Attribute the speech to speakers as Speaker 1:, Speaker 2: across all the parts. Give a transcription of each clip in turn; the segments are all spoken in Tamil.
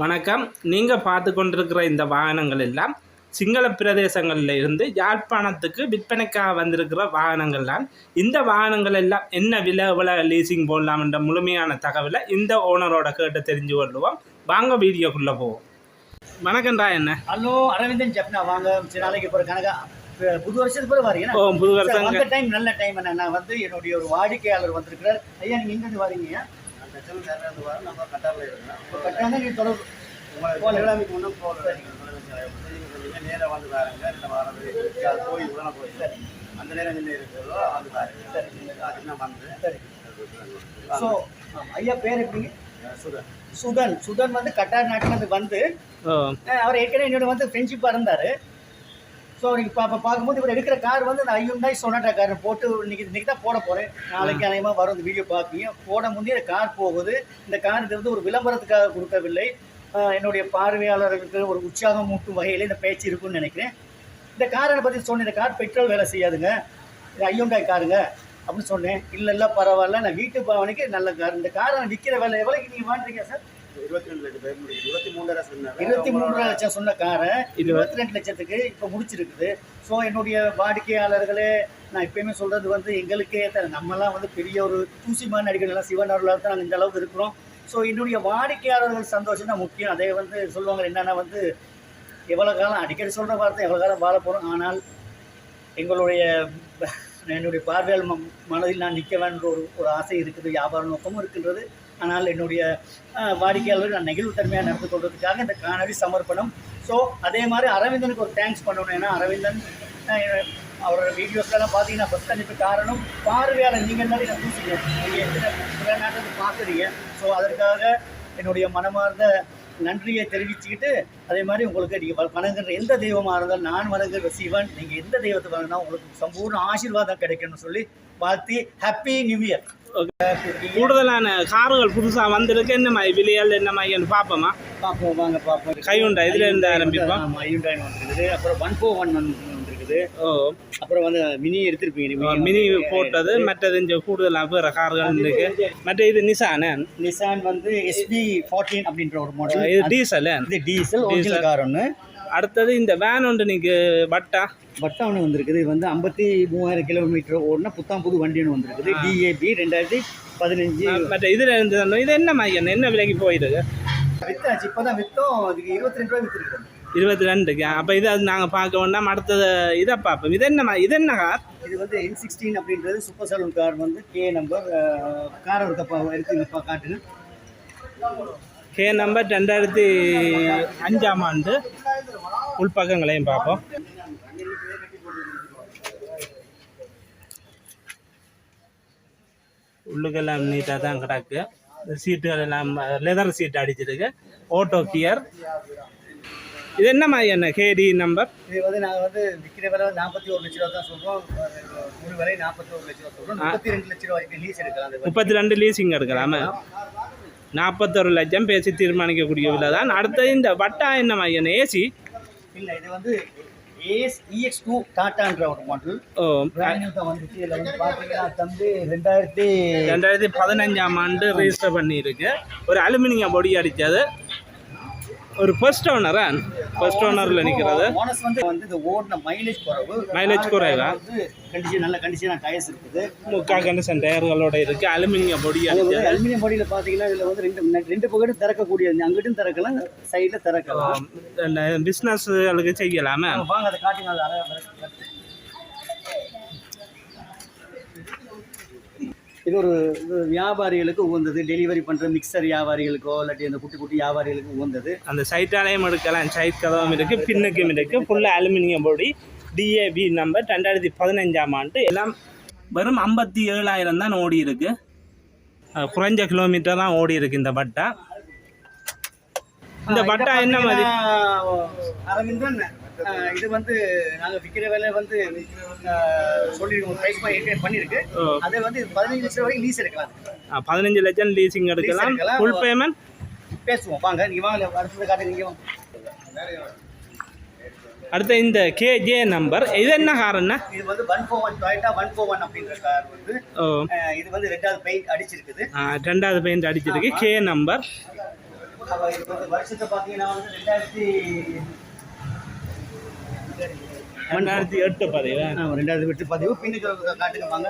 Speaker 1: வணக்கம். நீங்கள் பார்த்து கொண்டிருக்கிற இந்த வாகனங்கள் எல்லாம் சிங்கள பிரதேசங்களில் இருந்து யாழ்ப்பாணத்துக்கு விற்பனைக்காக வந்திருக்கிற வாகனங்கள் தான். இந்த வாகனங்கள் எல்லாம் என்ன விலை எவ்வளோ லீசிங் போடலாம் என்ற முழுமையான தகவலை இந்த ஓனரோட கேட்டு தெரிஞ்சு கொள்ளுவோம். வாங்க வீடியோக்குள்ளே போவோம். வணக்கம்டா என்ன?
Speaker 2: ஹலோ அரவிந்தன் ஜப்னா வாங்க. சில நாளைக்கு போகிற கணக்கா? புது வருஷத்துக்கு பிறகு வரீங்க
Speaker 1: ஓ புது வருஷம்
Speaker 2: அந்த டைம் நல்ல டைம் என்ன நான் வந்து என்னுடைய ஒரு வாடிக்கையாளர் வந்திருக்கிறார். ஐயா நீங்க எங்க இருந்து வரீங்க?
Speaker 3: நம்ம கட்டாரில் இருக்கிறோம்
Speaker 2: இப்ப கட்டாயம் நீங்க தொடர்பு
Speaker 3: போன கிழமைக்கு முன்னும் போகிறேன் நேராக வந்து பாருங்க. வாரம் கோயில் உடனே போய் அந்த நேரம் என்ன இருக்கிறதோ அது பாருங்க. சரி. அது நான் வந்து
Speaker 2: சரி. ஸோ ஐயா பேர் எப்படிங்க?
Speaker 3: சுதன்.
Speaker 2: சுதன். சுதன் வந்து கட்டார் நாட்டுல இருந்து வந்து அவர் ஏற்கனவே என்னோட வந்து ஃப்ரெண்ட்ஷிப்பாக இருந்தார். ஸோ இன்னைக்கு பா பார்க்கும்போது இவர் எடுக்கிற கார் வந்து நான் ஐயுண்டாய் சொனாட்டா கார் போட்டு இன்னைக்கு இன்னைக்கு தான் போட போகிறேன் நாளைக்கு அநேகமாக வரும் இந்த வீடியோ பார்ப்பீங்க. போட முந்தைய கார் போகுது. இந்த கார் இது வந்து ஒரு விளம்பரத்துக்காக கொடுக்கவில்லை. என்னுடைய பார்வையாளர்களுக்கு ஒரு உற்சாகம் மூட்டும் வகையில் இந்த பேச்சு இருக்குன்னு நினைக்கிறேன். இந்த காரை பற்றி சொன்னேன். இந்த கார் பெட்ரோல் வேலை செய்யாதுங்க. இது ஐயுண்டாய் காருங்க அப்படின்னு சொன்னேன். இல்லை இல்லை பரவாயில்ல. நான் வீட்டு பாவனைக்கு நல்ல கார் இந்த காரை விற்கிற வேலை எவ்வளோக்கு நீங்கள் வாங்குறீங்க சார்
Speaker 3: இருபத்தி ரெண்டு லட்சம் பேர் முடியுது. இருபத்தி மூன்றரை சொன்னாங்க.
Speaker 2: இருபத்தி மூன்று லட்சம் சொன்ன காரை இருபத்தி ரெண்டு லட்சத்துக்கு இப்போ முடிச்சிருக்குது. ஸோ என்னுடைய வாடிக்கையாளர்களே நான் எப்பயுமே சொல்றது வந்து எங்களுக்கே த- நம்மலாம் வந்து பெரிய ஒரு தூசிமான நடிகர்கள்லாம் சிவன் அருளால் தான் நாங்கள் இந்த அளவுக்கு இருக்கிறோம். ஸோ என்னுடைய வாடிக்கையாளர்கள் சந்தோஷம் தான் முக்கியம். அதே வந்து சொல்லுவாங்க என்னென்னா வந்து எவ்வளோ காலம் அடிக்கடி சொல்கிற வார்த்தை எவ்வளோ காலம் வாழ போகிறோம் ஆனால் எங்களுடைய என்னுடைய பார்வையால் ம மனதில் நான் நிற்க வேண்டிய ஒரு ஒரு ஆசை இருக்குது வியாபார நோக்கமும் இருக்கின்றது. ஆனால் என்னுடைய வாடிக்கையாளர்கள் நான் நெகிழ்வுத்தன்மையாக நடந்து கொள்வதற்காக இந்த காணொலி சமர்ப்பணம். ஸோ அதே மாதிரி அரவிந்தனுக்கு ஒரு தேங்க்ஸ் பண்ணணும். ஏன்னா அரவிந்தன் அவரோட வீடியோஸ்லாம் பார்த்தீங்கன்னா ஃபஸ்ட் அனுப்பி காரணம் பார்வையாளர். நீங்கள் இருந்தாலும் நான் பூசிங்க நீங்கள் எத்தனை நாட்டில் பார்க்குறீங்க? ஸோ அதற்காக என்னுடைய மனமார்ந்த நன்றியை தெரிவிச்சுக்கிட்டு அதே மாதிரி உங்களுக்கு நீங்கள் வணங்குற எந்த தெய்வமாக இருந்தாலும் நான் வணங்குற சிவன் நீங்கள் எந்த தெய்வத்தை வணங்கினா உங்களுக்கு சம்பூர்ண ஆசீர்வாதம் கிடைக்கும்னு சொல்லி வாழ்த்தி ஹாப்பி நியூ இயர்
Speaker 1: கூடுதலான கார்கள் புதுசாக வந்திருக்கு. என்ன மாதிரி விலையால் என்ன மாதிரின்னு பார்ப்போமா?
Speaker 2: பார்ப்போம் வாங்க பார்ப்போம்.
Speaker 1: கையுண்டா? இதுல இருந்து ஆரம்பிப்போம்.
Speaker 2: ஆமாம் ஐயுண்டாயின் வந்துருக்குது. அப்புறம் ஒன் ஃபோர் ஒன் வந்துருக்குது
Speaker 1: ஓ.
Speaker 2: அப்புறம் வந்து மினி எடுத்திருப்பீங்க
Speaker 1: மினி போட்டது மற்றது இங்கே கூடுதலாக வேறு கார்கள் இருக்கு. மற்ற இது நிசானே
Speaker 2: நிசான் வந்து எஸ்பி ஃபார்ட்டீன் அப்படின்ற ஒரு மாடல்
Speaker 1: இது டீசல்
Speaker 2: இது டீசல் ஒரிஜினல் கார் ஒன்று
Speaker 1: அடுத்தது இந்த வேன் ஒன்று நீங்க பட்டா.
Speaker 2: பட்டா ஒன்று வந்திருக்குது. இது வந்து ஐம்பத்தி மூவாயிரம் கிலோமீட்டர் ஓடினா புத்தாம் புது வண்டி ஒன்று வந்திருக்குது. டிஏபி ரெண்டாயிரத்தி பதினஞ்சு.
Speaker 1: மற்ற இதில் இருந்து இது என்ன மாதிரி என்ன விலைக்கு போயிருக்கு?
Speaker 2: வித்தாச்சு. இப்போ தான் விற்றோம் அதுக்கு இருபத்தி ரெண்டு ரூபாய் விற்றுருக்குது
Speaker 1: இருபத்தி ரெண்டுக்கு. அப்போ இது அது நாங்கள் பார்க்க வேண்டாம். அடுத்தது இதை பார்ப்போம். இது என்ன இது என்ன கார்
Speaker 2: இது வந்து என் சிக்ஸ்டீன் அப்படின்றது சூப்பர் சலூன் கார் வந்து கே நம்பர் கார் ஒரு கப்பா இருக்குங்கப்பா காட்டுங்க
Speaker 1: கே நம்பர் ரெண்டாயிரத்தி அஞ்சாம் ஆண்டு உள்பக்கங்களையும் பார்ப்போம். உள்ளுக்கெல்லாம் நீட்டாக தான் கிடக்கு. சீட்டுகள் எல்லாம் லெதர் சீட் அடிச்சிருக்கு. ஆட்டோ கியர் இது என்ன மாதிரி என்ன? கேடி நம்பர்
Speaker 2: இது வந்து நாங்கள் வந்து விற்கிற விலை நாற்பத்தி ஒரு லட்ச ரூபா தான் சொல்கிறோம் ஒரு விலை நாற்பத்தி ஒரு லட்ச ரூபா சொல்கிறோம் முப்பத்தி ரெண்டு லட்ச ரூபா வரைக்கும் லீஸ் எடுக்கலாம்
Speaker 1: முப்பத்தி ரெண்டு லீசிங் எடுக்கலாமே. நாற்பத்தொரு லட்சம் பேசி தீர்மானிக்கக்கூடிய விலை தான். அடுத்தது இந்த வட்டா என்ன மாதிரி என்ன? ஏசி
Speaker 2: இல்லை இது வந்து ஏஎஸ் இஎக்ஸ் டூ டாட்டான்ற ஒரு மாடல் வந்துச்சு. இதில் வந்து பார்த்தீங்கன்னா தம்பி ரெண்டாயிரத்தி
Speaker 1: ரெண்டாயிரத்தி பதினஞ்சாம் ஆண்டு ரெஜிஸ்டர் பண்ணியிருக்கு. ஒரு அலுமினியம் பொடி அடித்தது. ஒரு ஃபர்ஸ்ட் ஓனரா ஃபர்ஸ்ட் ஓனரில் நிற்கிறது
Speaker 2: போனஸ் வந்து வந்து இது ஓடின மைலேஜ் குறைவு.
Speaker 1: Mileage குறைவா?
Speaker 2: கண்டிஷன் நல்ல கண்டிஷனாக டயர்ஸ் இருக்குது.
Speaker 1: முக்கா கண்டிஷன் டயர்களோட இருக்குது அலுமினியம் பொடி
Speaker 2: அலுமினியம் பாடியில் பார்த்தீங்கன்னா இதில் வந்து ரெண்டு ரெண்டு பக்கெட்டும் திறக்கக்கூடிய அங்கிட்டும் திறக்கலாம் சைடில் திறக்கலாம்.
Speaker 1: பிஸ்னஸ்களுக்கு செய்யலாமே?
Speaker 2: வாங்க அதை காட்டுங்க அது இது ஒரு வியாபாரிகளுக்கு உகந்தது. டெலிவரி பண்ணுற மிக்சர் வியாபாரிகளுக்கோ இல்லாட்டி அந்த குட்டி குட்டி வியாபாரிகளுக்கு உகந்தது.
Speaker 1: அந்த சைட்டாலையும் எடுக்கலாம் சைட் கதவும் இருக்குது பின்னுக்கும் இருக்குது ஃபுல்லாக அலுமினியம் பொடி டிஏபி நம்பர் ரெண்டாயிரத்தி பதினஞ்சாம் ஆண்டு. எல்லாம் வெறும் ஐம்பத்தி ஏழாயிரம் தான் ஓடி இருக்கு. குறைஞ்ச கிலோமீட்டர் தான் ஓடி இருக்கு இந்த பட்டா. இந்த பட்டா என்ன மாதிரி
Speaker 2: அரவிந்தன். இது வந்து நாங்கள் விற்கிற விலை வந்து சொல்லியிருக்கோம் ப்ரைஸ் பண்ணி பண்ணியிருக்கு அதை வந்து பதினஞ்சு லட்சம் வரைக்கும் லீஸ் எடுக்கலாம்.
Speaker 1: பதினஞ்சு லட்சம் லீசிங் எடுக்கலாம். ஃபுல் பேமெண்ட்
Speaker 2: பேசுவோம். வாங்க நீங்கள் வாங்க. அடுத்தது காட்டுங்க நீங்கள்
Speaker 1: அடுத்து இந்த கேஜே நம்பர் இது என்ன கார் என்ன
Speaker 2: இது வந்து one four one Toyota one four one அப்படின்ற கார் வந்து இது வந்து ரெண்டாவது பெயிண்ட் அடிச்சிருக்குது.
Speaker 1: ரெண்டாவது பெயிண்ட் அடிச்சிருக்கு. கே நம்பர்
Speaker 2: வருஷத்தை பார்த்தீங்கன்னா வந்து ரெண்டாயிரத்தி
Speaker 1: ரெண்டாயிரத்தி எட்டு பதிவு.
Speaker 2: ரெண்டாயிரத்தி எட்டு பதிவு. பின்னுக்கு காட்டுங்க வாங்க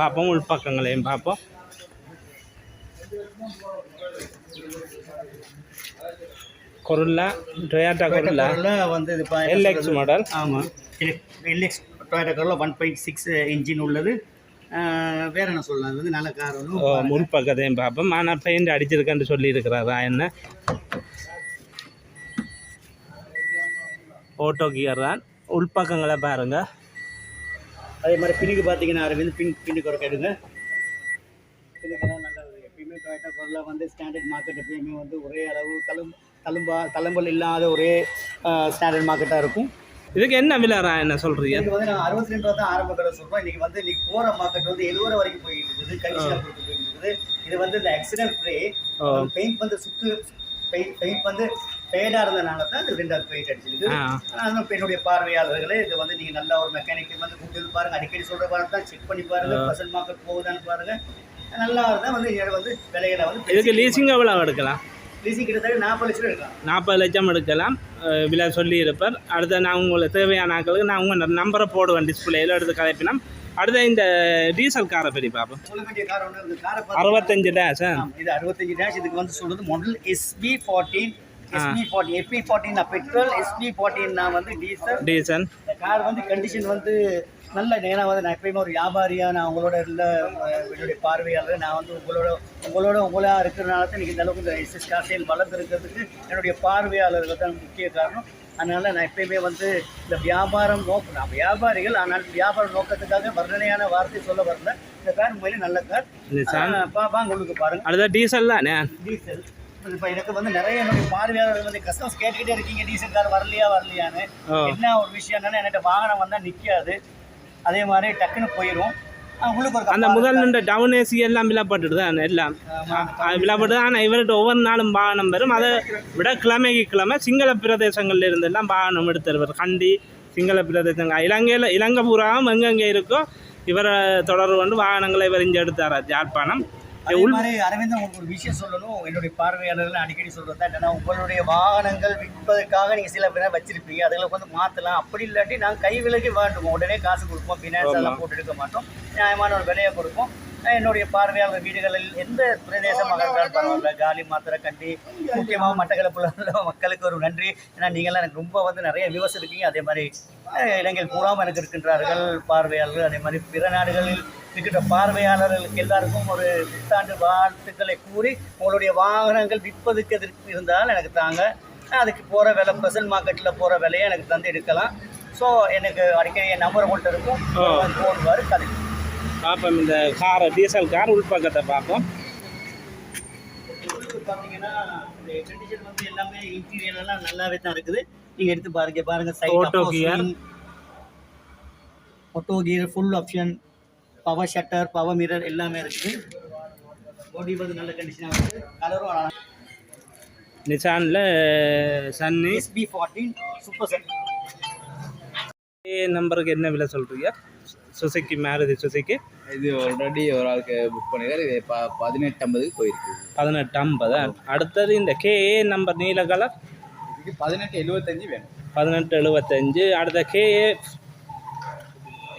Speaker 1: பார்ப்போம் உள்பக்கங்களையும் பார்ப்போம். கொருல்லா டொயாட்டா கொருல்லா
Speaker 2: வந்து இது
Speaker 1: எல்எக்ஸ் மாடல்
Speaker 2: ஆமாம் LX Toyota Corolla one point six engine உள்ளது. வேற என்ன சொல்லலாம்? வந்து நல்ல கார்
Speaker 1: ஓ, முன்பக்கத்தையும் பார்ப்போம். ஆனால் பெயிண்ட் அடிச்சிருக்கேன்னு சொல்லியிருக்கிறாரா என்ன? ஓட்டோ கியர் தான். உள்பக்கங்களை பாருங்க.
Speaker 2: அதே மாதிரி பின்னுக்கு பார்த்தீங்கன்னா அரவிந்த் பின் பின்னுக்கு ஒரு கேடுங்க பின்னுக்கெல்லாம் நல்ல ஒரு எப்பயுமே டொயோட்டா கரோலா வந்து ஸ்டாண்டர்ட் மார்க்கெட் எப்பயுமே வந்து ஒரே அளவு தழும் தழும்பா தழும்பல் இல்லாத ஒரே ஸ்டாண்டர்ட் மார்க்கெட்டாக இருக்கும்.
Speaker 1: இதுக்கு என்ன விலைரா என்ன சொல்றீங்க?
Speaker 2: இதுக்கு வந்து நாங்கள் அறுபத்தி ரெண்டு ரூபா தான் ஆரம்ப விலை சொல்கிறோம் இன்னைக்கு வந்து இன்னைக்கு போகிற மார்க்கெட் வந்து எழுபது வரைக்கும் போயிட்டு இருக்குது. கண்டிஷனாக போயிட்டு இருக்குது. இது வந்து இந்த ஆக்சிடென்ட் ஃப்ரே. பெயிண்ட் வந்து சுத்து பெயிண்ட் பெயிண்ட் வந்து ஃபேடாக இருந்தனால தான் இது ரெண்டாவது பெயிண்ட் அடிச்சிருக்கு ஆனால் என்னுடைய பார்வையாளர்களே இது வந்து நீங்கள் நல்ல ஒரு மெக்கானிக் வந்து கூட்டி வந்து பாருங்க. அடிக்கடி சொல்கிற பாருங்க தான் செக் பண்ணி பாருங்க பர்சன்ட் மார்க்கெட் போகுதான்னு பாருங்க. நல்லா இருந்தால் வந்து வந்து விலைகளை வந்து
Speaker 1: இதுக்கு லீசிங் எவ்வளோ எடுக்கலாம்?
Speaker 2: லீசிங் கிட்டத்தட்ட நாற்பது லட்சம் எடுக்கலாம்.
Speaker 1: நாற்பது லட்சம் எடுக்கலாம். விலை சொல்லியிருப்பார். அடுத்த நான் உங்களுக்கு தேவையான ஆட்களுக்கு நான் உங்கள் நம்பரை போடுவேன் டிஸ்பிளேயில் எடுத்து கதைப்பினா அடுத்த இந்த டீசல் காரை
Speaker 2: காரை பார்த்து
Speaker 1: அறுபத்தஞ்சு டேஷ்
Speaker 2: இது அறுபத்தஞ்சு டேஷ் இதுக்கு வந்து சொல்றது model SP fourteen SP forty FP fourteen petrol SP fourteen வந்து டீசல்
Speaker 1: டீசல்
Speaker 2: இந்த கார் வந்து கண்டிஷன் வந்து நல்ல ஏன்னா வந்து நான் எப்பயுமே ஒரு வியாபாரியா நான் உங்களோட அஹ், என்னுடைய பார்வையாளர். நான் வந்து உங்களோட உங்களோட உங்களா இருக்கிறனால தான் இன்னைக்கு இந்த அளவுக்கு இந்த எஸ்எஸ் கார் சேல் வளர்ந்துருக்கிறதுக்கு என்னுடைய பார்வையாளர்கள் தான் முக்கிய காரணம். அதனால நான் எப்பயுமே வந்து இந்த வியாபாரம் நோக்கம் நான் வியாபாரிகள் ஆனால் வியாபார நோக்கத்துக்காக வர்ணனையான வார்த்தை சொல்ல வரல. இந்த கார் உண்மையிலே நல்ல கார் வாங்க உங்களுக்கு பாருங்க.
Speaker 1: அடுத்த டீசல் தானே
Speaker 2: டீசல் இப்போ எனக்கு வந்து நிறைய என்னுடைய பார்வையாளர்கள் வந்து கஸ்டமர்ஸ் கேட்டுக்கிட்டே இருக்கீங்க டீசல் கார் வரலையா வரலையான்னு. என்ன ஒரு விஷயம் என்னன்னா என்கிட்ட வாகனம் வந்தால் நிற்காது அதே மாதிரி டக்குன்னு போயிடும்
Speaker 1: அந்த முதல் நின்ற டவுன் ஏசி எல்லாம் விலப்பட்டுட்டு தான் எல்லாம். விலப்பட்டு ஆனால் இவர்கிட்ட ஒவ்வொரு நாளும் வாகனம் வரும். அதை விட கிழமைக்கு கிழமை சிங்கள பிரதேசங்கள்ல இருந்து எல்லாம் வாகனம் எடுத்து தருவார் கண்டி சிங்கள பிரதேசங்கள் இலங்கையில் இலங்கை பூராவும் எங்கெங்கே இருக்கோ இவரை தொடர்பு கொண்டு வாகனங்களை இவர் இங்கே எடுத்தார் யாழ்ப்பாணம்
Speaker 2: அரவிந்தன் உங்களுக்கு ஒரு விஷயம் சொல்லணும். என்னுடைய பார்வையாளர்கள் அடிக்கடி சொல்றது தான் என்னன்னா உங்களுடைய வாகனங்கள் விற்பதற்காக நீங்க சில பேரை வச்சிருப்பீங்க. அதுகளை வந்து மாத்தலாம். அப்படி இல்லாட்டி நாங்கள் கை விலகி வேண்டுமோம் உடனே காசு கொடுப்போம். ஃபினான்ஸ் எல்லாம் போட்டு எடுக்க மாட்டோம். நியாயமான ஒரு விலையை கொடுப்போம். என்னுடைய பார்வையாளர் வீடுகளில் எந்த பிரதேசமாக இருந்தாலும் பரவாயில்ல. காலி மாத்திரை கண்டி முக்கியமாக மட்டக்களப்புல உள்ள மக்களுக்கு ஒரு நன்றி. ஏன்னா நீங்களாம் எனக்கு ரொம்ப வந்து நிறைய விவசாயம் இருக்கீங்க. அதே மாதிரி இலங்கையில் பூராமல் எனக்கு இருக்கின்றார்கள். பார்வையாளர்கள் அதே மாதிரி பிற நாடுகளில் இருக்கின்ற பார்வையாளர்களுக்கு எல்லாருக்கும் ஒரு புத்தாண்டு வாழ்த்துக்களை கூறி உங்களுடைய வாகனங்கள் விற்பதுக்கு எதிர்ப்பு இருந்தால் எனக்கு தாங்க. அதுக்கு போகிற விலை ப்ரெசன்ட் மார்க்கெட்டில் போகிற விலையை எனக்கு தந்து எடுக்கலாம். ஸோ எனக்கு அடிக்கடி என் நம்பர் உங்கள்கிட்ட இருக்கும். ஃபோன் வரும் கதை
Speaker 1: பார்ப்போம் இந்த காரை டீசல் கார் உள்பக்கத்தை பார்ப்போம்.
Speaker 2: பார்த்தீங்கன்னா இந்த கண்டிஷன் வந்து எல்லாமே இன்டீரியர் எல்லாம் நல்லாவே தான் இருக்குது. நீங்கள் எடுத்து பாருங்க பாருங்க
Speaker 1: Auto gear.
Speaker 2: Auto gear full option power shutter power mirror எல்லாமே இருக்குது பாடி வந்து நல்ல கண்டிஷனாக இருக்குது கலரும்
Speaker 1: நிசானில் Sunny.
Speaker 2: SP fourteen super
Speaker 1: A நம்பருக்கு என்ன விலை சொல்கிறீங்க சுசுக்கி மாருதி சுசுக்கி
Speaker 3: இது ஆல்ரெடி ஒரு ஆளுக்கு புக் பண்ணிருக்காரு இது ப பதினெட்டு ஐம்பதுக்கு போயிருக்கு.
Speaker 1: பதினெட்டு ஐம்பது அடுத்தது இந்த கேஏ நம்பர் நீல கலர்
Speaker 3: பதினெட்டு எழுபத்தஞ்சு வேணும்.
Speaker 1: பதினெட்டு எழுபத்தஞ்சு அடுத்த கேஏ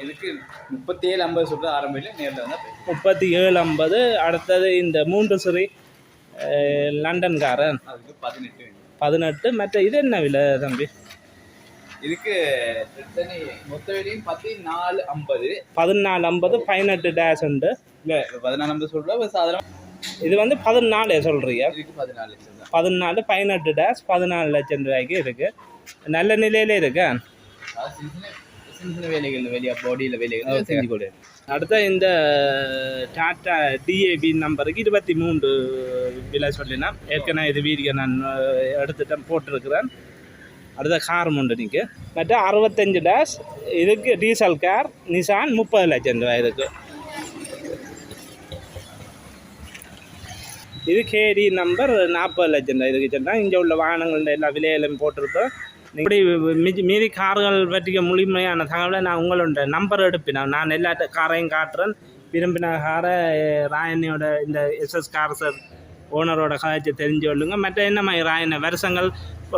Speaker 3: இதுக்கு முப்பத்தி ஏழு ஐம்பது சொல்கிறது ஆரம்பியில் நேரில் வந்தால்
Speaker 1: முப்பத்தி ஏழு ஐம்பது அடுத்தது இந்த மூன்று சிறி லண்டன்காரன்.
Speaker 3: அதுக்கு பதினெட்டு
Speaker 1: பதினெட்டு மற்ற இது என்ன விலை தம்பி?
Speaker 3: இதுக்கு மொத்த விலையும் பத்து நாலு ஐம்பது.
Speaker 1: பதினாலு ஐம்பது பதினெட்டு டேஷ் உண்டு.
Speaker 3: இல்லை பதினாலு ஐம்பது சொல்கிறா சாதாரண?
Speaker 1: இது வந்து பதினாலு சொல்கிறீங்க
Speaker 3: பதினாலு
Speaker 1: பதினாலு பதினெட்டு டேஷ் பதினாலு லட்சம் ரூபாய்க்கு இருக்குது நல்ல நிலையில இருக்கு
Speaker 3: அதாவது சின்ன சின்ன வேலைகள் வெளியே பாடியில் வேலைகள். செஞ்சு கொடு.
Speaker 1: அடுத்த இந்த டாட்டா டிஏபி நம்பருக்கு இருபத்தி மூன்று விலை சொல்லினா ஏற்கனவே இது வீடியோ நான் எடுத்துட்டேன் போட்டிருக்கிறேன். அடுத்த கார் உண்டு நீங்க. மற்ற அறுபத்தஞ்சு டேஷ் இதுக்கு டீசல் கார் நிசான் முப்பது லட்சம் ரூபாய் இதுக்கு. இது கேடி நம்பர் நாற்பது லட்சம் ரூபாய் இதுக்கு. சொன்னால் இங்கே உள்ள வாகனங்கள் எல்லா விலையிலும் போட்டிருப்போம் இப்படி மிதி மீதி கார்கள் பற்றிய முழுமையான தகவலை நான் உங்களோட நம்பர் எடுப்பினேன். நான் எல்லா காரையும் காட்டுறேன். விரும்பின காரை ராயனியோட இந்த எஸ்எஸ் கார் சார் ஓனரோட கதைச்சு தெரிஞ்சு கொள்ளுங்க. மற்ற என்ன மாதிரி ராயன வருஷங்கள்?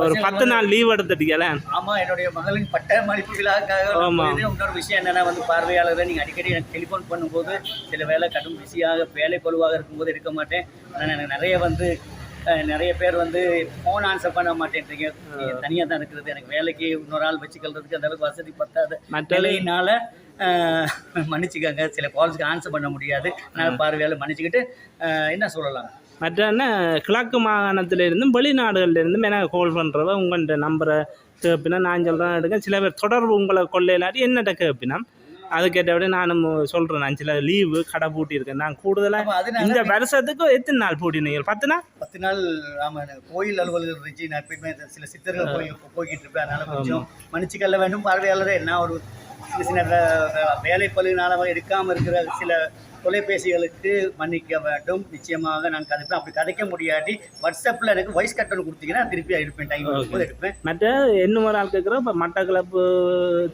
Speaker 1: ஒரு பத்து நாள் லீவ் எடுத்துட்டீங்களே
Speaker 2: ஆமா என்னுடைய மகளின் பட்ட மதிப்பு விழாக்காக. இன்னொரு விஷயம் என்னன்னா வந்து பார்வையாளரை நீங்க அடிக்கடி எனக்கு டெலிஃபோன் பண்ணும்போது சில வேலை கடும் பிஸியாக வேலை கொழுவாக இருக்கும்போது எடுக்க மாட்டேன். ஆனால் எனக்கு நிறைய வந்து நிறைய பேர் வந்து ஃபோன் ஆன்சர் பண்ண மாட்டேன்றீங்க. தனியாக தான் இருக்குது எனக்கு வேலைக்கு இன்னொரு ஆள் வச்சுக்கிறதுக்கு அந்த அளவுக்கு வசதி பத்தாத. நிலையினால மன்னிச்சுக்கோங்க. சில கால்ஸ்க்கு ஆன்சர் பண்ண முடியாது. நான் பார்வையாளர் மன்னிச்சுக்கிட்டு என்ன சொல்லலாம்?
Speaker 1: மற்ற என்ன கிழக்கு மாகாணத்துல இருந்தும் வெளிநாடுகள்ல இருந்தும் எனக்கு கால் பண்ணுறவ உங்கள்கிட்ட நம்பரை கேட்பினா நான் சொல்கிறேன் எடுக்க சில பேர் தொடர்பு உங்களை கொள்ளையிலாட்டி என்னட்ட கேட்பினா அதுக்கேற்றபடி நானும் சொல்கிறேன் நான் சில லீவு கடை பூட்டியிருக்கேன் நான் கூடுதலாக
Speaker 2: அது
Speaker 1: இந்த வருஷத்துக்கு எத்தனை நாள் பூட்டினீங்க? பத்து நாள்?
Speaker 2: பத்து நாள் ஆமா எனக்கு கோயில் அலுவலகம் இருந்துச்சு. நான் எப்பயுமே சில சித்தர்கள் போய் போய்கிட்டு இருப்பேன். அதனால கொஞ்சம் மன்னிச்சுக்கல்ல வேண்டும். பார்வையாளரே என்ன ஒரு சின்ன சின்ன வே- வே- வேலை பழுவினால எடுக்காம இருக்கிற சில தொலைபேசிகளுக்கு மன்னிக்க வேண்டும். நிச்சயமாக நான் கதைப்பேன். அப்படி கதைக்க முடியாட்டி வாட்ஸ்அப்பில் எனக்கு வாய்ஸ் கட்டணம் கொடுத்தீங்கன்னா திருப்பி எடுப்பேன் டைம் இருக்கும்போது எடுப்பேன்.
Speaker 1: மற்ற இன்னும் ஒரு ஆள் கேட்குறோம். இப்போ மட்டக்களப்பு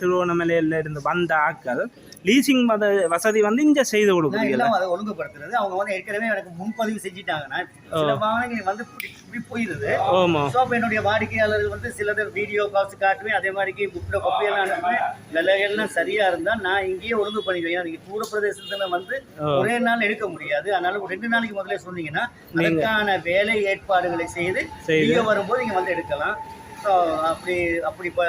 Speaker 1: திருவண்ணாமலையில இருந்து வந்த ஆட்கள் லீசிங் வத வசதி வந்து இங்கே செய்து
Speaker 2: நான்
Speaker 1: கொடுக்குறீங்களா
Speaker 2: எல்லாம் அதை ஒழுங்குபடுத்துறது. அவங்க வந்து ஏற்கனவே எனக்கு முன்பதிவு செஞ்சுட்டாங்கன்னா சில வாகனங்கள் வந்து இப்படி
Speaker 1: ஆமாம்
Speaker 2: ஸோ அப்போ என்னுடைய வாடிக்கையாளர்கள் வந்து சிலது வீடியோ கால்ஸ் காட்டுவேன். அதே மாதிரி புக்கில் கொப்பியெல்லாம் அனுப்புவேன். விலைகள்லாம் சரியா இருந்தால் நான் இங்கேயே ஒழுங்கு ஏன்னா நீங்கள் தூர பிரதேசத்துல வந்து ஒரே நாள் எடுக்க முடியாது. அதனால ரெண்டு நாளைக்கு முதல்ல சொன்னீங்கன்னா அதற்கான வேலை ஏற்பாடுகளை செய்து. நீங்க வரும்போது நீங்க வந்து எடுக்கலாம். ஸோ அப்படி அப்படி இப்போ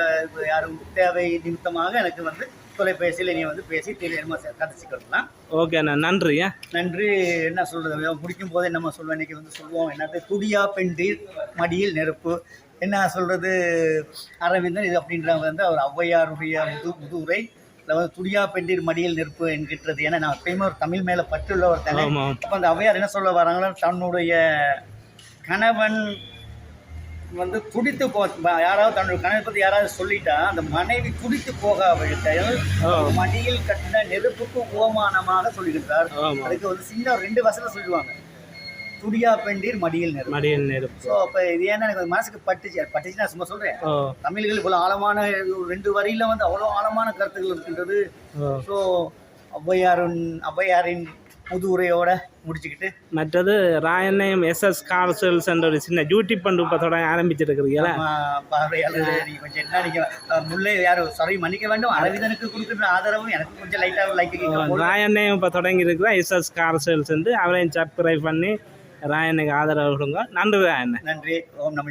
Speaker 2: யாரும் தேவை நிமித்தமாக எனக்கு வந்து தொலைபேசியில் நீ வந்து பேசி தெரியாம கதைச்சிக்கலாம்
Speaker 1: ஓகேண்ணா நன்றியா
Speaker 2: நன்றி என்ன சொல்றது? முடிக்கும் போதே நம்ம சொல்லுவோம்? இன்னைக்கு வந்து சொல்லுவோம். என்னது? துடியா பெண்டில் மடியில் நெருப்பு. என்ன சொல்றது? அரவிந்தன் இது அப்படின்றவங்க வந்து அவர் ஔவையாருடைய முது முதுரை. அதில் வந்து துடியா பெண்டில் மடியில் நெருப்பு என்கின்றது ஏன்னா நான் எப்பயுமே ஒரு தமிழ் மேலே பற்றுள்ள ஒருத்தங்க
Speaker 1: ஆமாம்
Speaker 2: அப்போ அந்த ஔவையார் என்ன சொல்ல வராங்களோ தன்னுடைய கணவன் வந்து துடித்து போ யாராவது தன்னுடைய கணவனை பற்றி யாராவது சொல்லிட்டா அந்த மனைவி துடித்து போக
Speaker 1: ஓ
Speaker 2: மடியில் கட்டின நெருப்புக்கு ஓமானமாக
Speaker 1: ஆமாம்
Speaker 2: அதுக்கு வந்து சின்ன ஒரு ரெண்டு வசனம் சொல்லுவாங்க துடியா பெண்டீர் மடியில் நெருப்பு.
Speaker 1: மடியன் நெருப்பு.
Speaker 2: ஸோ அப்போ இது ஏன்னா எனக்கு மனசுக்கு பட்டுச்சு. பட்டுச்சு நான் சும்மா சொல்கிறேன் தமிழ்கள் இவ்வளோ ஆழமான ரெண்டு வரியில வந்து அவ்வளோ ஆழமான கருத்துக்கள் இருக்கின்றது. ஸோ ஔவையாரின் ஔவையாரின் புது உரையோட முடிச்சுக்கிட்டு.
Speaker 1: மற்றது ராயனையும் எஸ்எஸ் கார்சல்ஸ் என்ற ஒரு சின்ன பண்டு இப்போ தொடங்க ஆரம்பிச்சிருக்கிறீங்களா?
Speaker 2: கொஞ்சம் என்ன முல்லை யாரும் சாரி மன்னிக்க வேண்டும். அரவிந்தனுக்கு கொடுக்கின்ற ஆதரவும் எனக்கு கொஞ்சம் லைட்டாக லைக்
Speaker 1: ராயனையும் இப்போ தொடங்கி இருக்கிற எஸ்எஸ் கார்சல்ஸ் வந்து அவரையும் சப்ஸ்கிரைப் பண்ணி ராயனுக்கு ஆதரவு கொடுங்க. நன்றி ராயண்ணே
Speaker 2: நன்றி. ஓம் நம